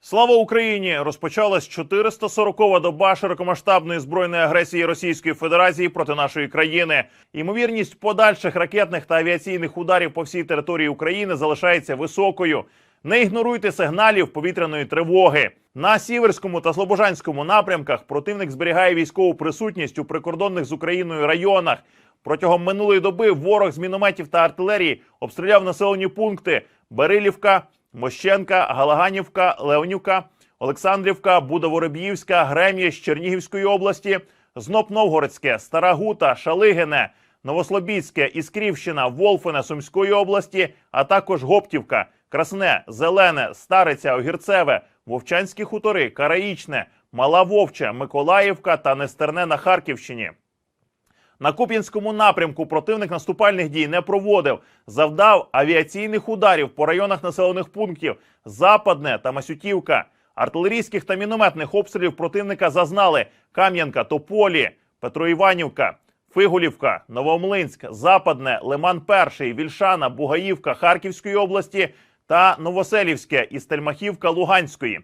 Слава Україні! Розпочалась 440-та доба широкомасштабної збройної агресії Російської Федерації проти нашої країни. Ймовірність подальших ракетних та авіаційних ударів по всій території України залишається високою. Не ігноруйте сигналів повітряної тривоги. На сіверському та слобожанському напрямках противник зберігає військову присутність у прикордонних з Україною районах. Протягом минулої доби ворог з мінометів та артилерії обстріляв населені пункти Берилівка, Мощенка, Галаганівка, Леонюка, Олександрівка, Будовороб'ївська, Грем'я з Чернігівської області, Зноб Новгородське, Стара Гута, Шалигине, Новослобідське, Іскрівщина, Волфине Сумської області, а також Гоптівка, Красне, Зелене, Стариця, Огірцеве, Вовчанські хутори, Караїчне, Мала Вовча, Миколаївка та Нестерне на Харківщині. На Куп'янському напрямку противник наступальних дій не проводив, завдав авіаційних ударів по районах населених пунктів Западне та Масютівка. Артилерійських та мінометних обстрілів противника зазнали Кам'янка, Тополі, Петроіванівка, Фигулівка, Новомлинськ, Западне, Лиман Перший, Вільшана, Бугаївка Харківської області та Новоселівське і Стельмахівка Луганської.